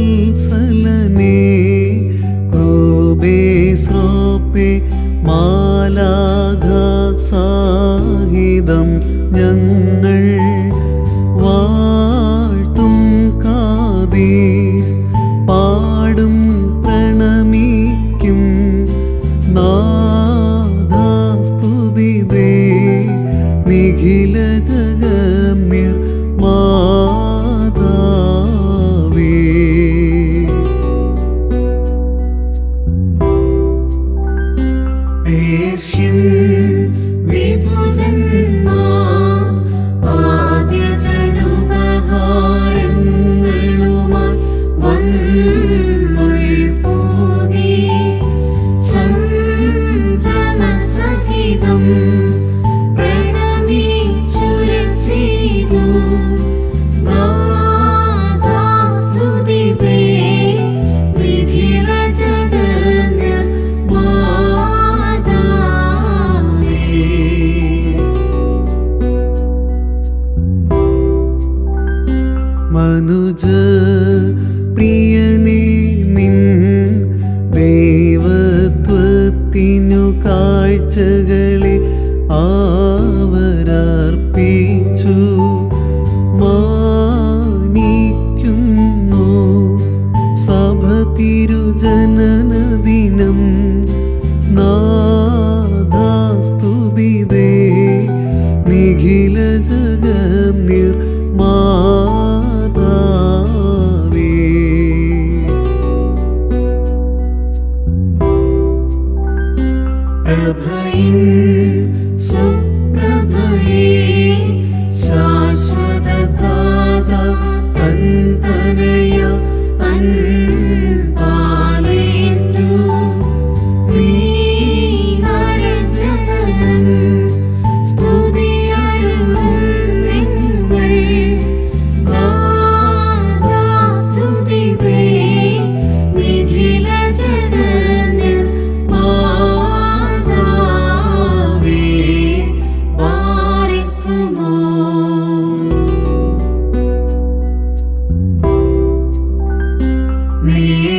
മാനവവത്സലനേ ക്രൂബേ മാലാഘ സാഹിതം ഞങ്ങൾ നിഖില മാതാവേ. പേർഷ്യൻ വിഭുതന്മാർ മനുജ പ്രിയനേ. പ്രഭയിൻ സുഖ me.